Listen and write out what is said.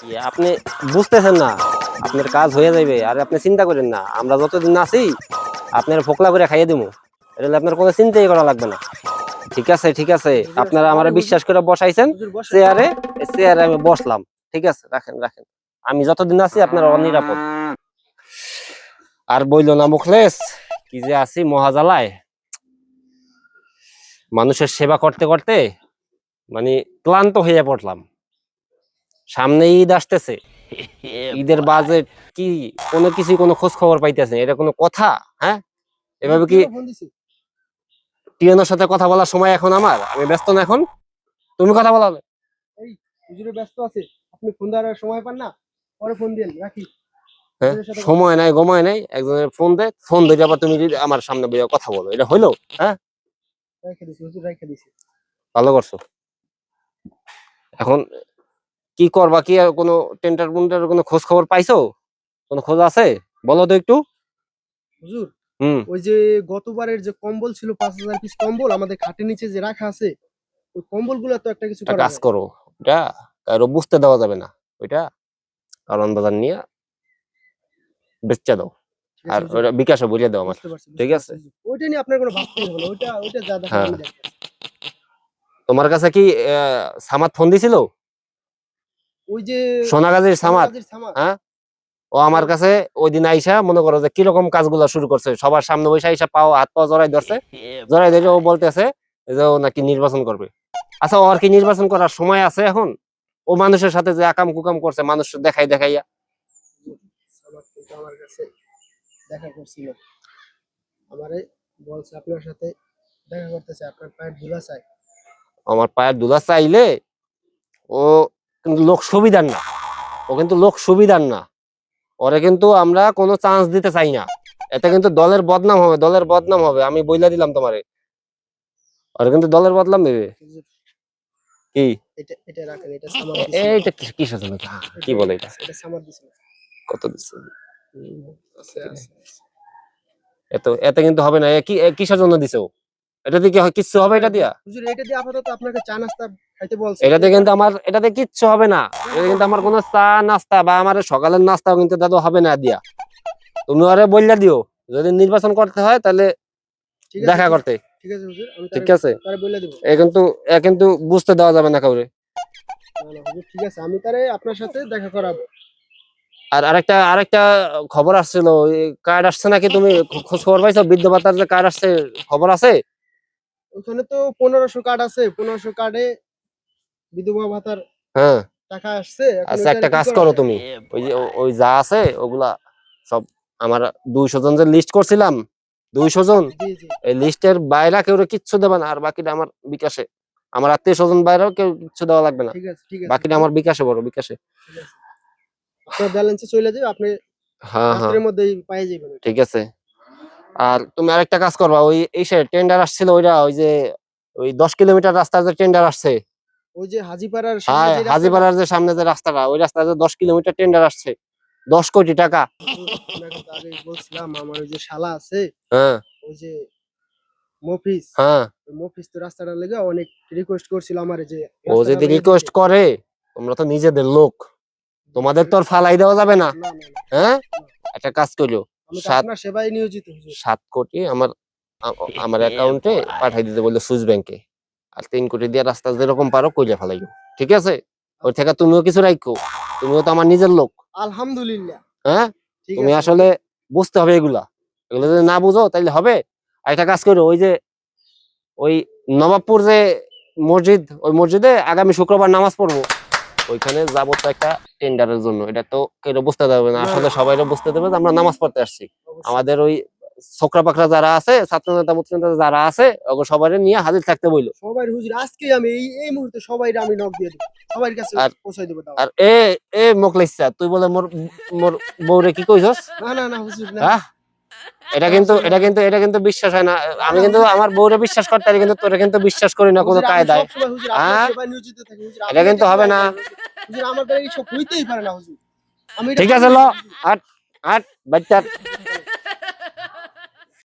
কি আপনি বুঝতেছেন না, আপনার কাজ হয়ে যাবে আর আপনি চিন্তা করেন না, আমরা যতদিন আছি, আপনার ফোকলা করে খাইয়ে দিব এটা আপনার কোনো চিন্তাই করা লাগবে না। ঠিক আছে ঠিক আছে, আপনারা আমার বিশ্বাস করে বসাইছেন, চেয়ারে চেয়ারে আমি বসলাম। ঠিক আছে, রাখেন রাখেন। আমি যতদিন আছি, আপনার অনিরাপদ। আর বইল না মুখলেস, কি যে আছি মহাজালায়। মানুষের সেবা করতে করতে মানে ক্লান্ত হয়ে পড়লাম। সামনে ঈদ আসতেছে। ঈদের বাজেট কি কোনো কিছু কোনো খোঁজ খবর পাইতেছে এটা কোনো কথা? হ্যাঁ? এভাবে কি টিয়নের সাথে কথা বলার সময় এখন আমার? আমি ব্যস্ত না এখন? তুমি কথা বলা। হুজুরে ব্যস্ত আছে। আপনি ফোন দেওয়ার সময় পান না? পরে ফোন দিন রাখি। হ্যাঁ সময় নাই গময় নাই একজনের ফোন দে ফোন আবার তুমি যদি আমার সামনে বইয়া কথা বলো। এটা হইল? হ্যাঁ? রেখে দিছি হুজুর রেখে দিছি। ভালো করছ। এখন কি করবা? কি কোনো টেন্ডার মুন্ডার কোনো খোঁজ খবর পাইছো? কোনো খোঁজ আছে? বলো তো একটু। হুজুর হুম। ওই যে গতবারের যে কম্বল ছিল পাঁচ হাজার পিস কম্বল আমাদের খাটের নিচে যে রাখা আছে ওই কম্বলগুলো তো একটা কিছু কাজ করো। ওটা কারও বুঝতে দেওয়া যাবে না। ওইটা কারণ বাজার নিয়ে বেচা দাও। আর? ওটা বিকাশে বুঝিয়ে দাও আমার। ঠিক আছে? ওইটা নিয়ে আপনার কোনো ভাবতে হবে ওইটা ওইটা দেখা হ্যাঁ। তোমার কাছে কি সামাদ ফোন দিছিল? ওই যে সোনাগাজীর সামাদ। হ্যাঁ? ও আমার কাছে ওই দিন আইসা মনে করো যে কীরকম কাজগুলো শুরু করছে। সবার সামনে বসে আইসা পাও হাত পা জড়াই ধরছে। জড়াই ধরে ও বলতেছে যে ও নাকি নির্বাচন করবে। আচ্ছা ওর কি নির্বাচন করার সময় আছে এখন? ও মানুষের সাথে যে আকাম কুকাম করছে মানুষ দেখাই দেখাইয়া। আমার কাছে দেখা করছিল। আমারে বলছে আপনার সাথে দেখা করতেছে আপনার পায়ের ধুলা চাই। আমার পায়ের দুলা চাইলে ও কিন্তু লোক সুবিধার না। ও কিন্তু লোক সুবিধার না। ওরে কিন্তু আমরা কোনো চান্স দিতে চাই না। এতে কিন্তু দলের বদনাম হবে দলের বদনাম হবে। আমি বইলা দিলাম তোমারে। ওরে কিন্তু দলের বদনাম দেবে। কি। এইটা কিসের জন্য? বলে এটা? কত দিচ্ছে আছে এত এতে কিন্তু হবে না। কিসের জন্য দিছে ও? এটা দিয়ে কি হয়? কিচ্ছু হবে এটা দিয়া? হুজুর এটা দিয়ে আপাতত আপনাকে চা নাস্তা খাইতে বলছে। এটাতে কিন্তু আমার এটাতে কিচ্ছু হবে না। এটা কিন্তু আমার কোনো চা নাস্তা বা আমার সকালের নাস্তাও কিন্তু দাদু হবে না দিয়া। তুমি আরে বললা দিও। যদি নির্বাচন করতে হয় তাহলে দেখা করতে। ঠিক আছে হুজুর আমি ঠিক আছে। তারে বলে দেব। এ কিন্তু এ কিন্তু বুঝতে দেওয়া যাবে না কাউরে। ঠিক আছে আমি তারে আপনার সাথে দেখা করাবো। আর আরেকটা আরেকটা খবর আসছিল কার্ড আসছে নাকি তুমি? খোঁজ খবর পাইছো? বৃদ্ধ ভাতার যে কার্ড আসছে খবর আছে? ওখানে তো পনেরোশো কার্ড আছে পনেরোশো কার্ডে বিধবা ভাতার হ্যাঁ। টাকা আসছে আচ্ছা একটা কাজ করা তুমি। ওই যে ওই যা আছে ওগুলা সব আমার দুইশো জন যে লিস্ট করছিলাম দুইশো জন এই লিস্টের বাইরা কেউ কিচ্ছু দেবে না আর বাকিটা আমার বিকাশে। আমার আত্মীয় স্বজন বাইরেও কেউ কিচ্ছু দেওয়া লাগবে না। বাকিটা আমার বিকাশে বড় বিকাশে। আপনার ব্যালেন্সে চলে যাবে আপনি হ্যাঁ হ্যাঁ। মধ্যেই পেয়ে যাবেন। ঠিক আছে। আর তুমি আরেকটা কাজ করবা ওই এই সে টেন্ডার আসছিল ওইটা ওই যে ওই দশ কিলোমিটার রাস্তার যে টেন্ডার আসছে। ওই যে হাজিপাড়ার হ্যাঁ হাজিপাড়ার যে সামনে যে রাস্তাটা ওই রাস্তায় যে দশ কিলোমিটার টেন্ডার আসছে। দশ কোটি টাকা। বলছিলাম আমার ওই যে শালা আছে হ্যাঁ। ওই যে মফিস হ্যাঁ মফিস তো রাস্তাটা লেগে অনেক রিকোয়েস্ট করছিল আমারে যে ও যদি রিকোয়েস্ট করে তোমরা তো নিজেদের লোক। তোমাদের তো আর ফালাই দেওয়া যাবে না। হ্যাঁ? একটা কাজ করো। আপনার সেবায় নিয়োজিত হুজুর। সাত কোটি আমার আমার অ্যাকাউন্টে পাঠাই দিতে বললে সুইস ব্যাংকে। আর তিন কোটি দিয়ে রাস্তা যেরকম পারো কইলে ফেলাইও। ঠিক আছে? ওই থেকে তুমিও কিছু রাখো তুমিও তো আমার নিজের লোক। আলহামদুলিল্লাহ। হ্যাঁ? তুমি আসলে বুঝতে হবে এগুলা। এগুলো যদি না বুঝো তাহলে হবে। আর একটা কাজ করো ওই যে ওই নবাবপুর যে মসজিদ ওই মসজিদে আগামী শুক্রবার নামাজ পড়ব। ওইখানে যাব তো একটা টেন্ডারের জন্য। এটা তো কেউ বুঝতে দেবে না। আসলে সবাই বুঝতে দেবে যে আমরা নামাজ পড়তে আসছি। আমাদের ওই ছোকরা পাকরা যারা আছে ছাত্র নেতা মুত্র নেতা যারা আছে ওকে সবাই নিয়ে হাজির থাকতে বইলো। সবাই হুজুর আজকে আমি এই এই মুহূর্তে সবাই আমি নক দিয়ে দেবো। সবার কাছে আর- পৌঁছাই দেবো আর এ এ মোকলাইছা তুই বলে মোর মোর বউরে কি কইছস? না না না হুজুর না। হ্যাঁ? এটা কিন্তু এটা কিন্তু এটা কিন্তু বিশ্বাস হয় না। আমি কিন্তু আমার বউরে বিশ্বাস করতে পারি কিন্তু তোরে কিন্তু বিশ্বাস করি না কোনো কায়দায়। হ্যাঁ? এটা কিন্তু হবে না। ঠিক আছে ল। আট আট বাচ্চা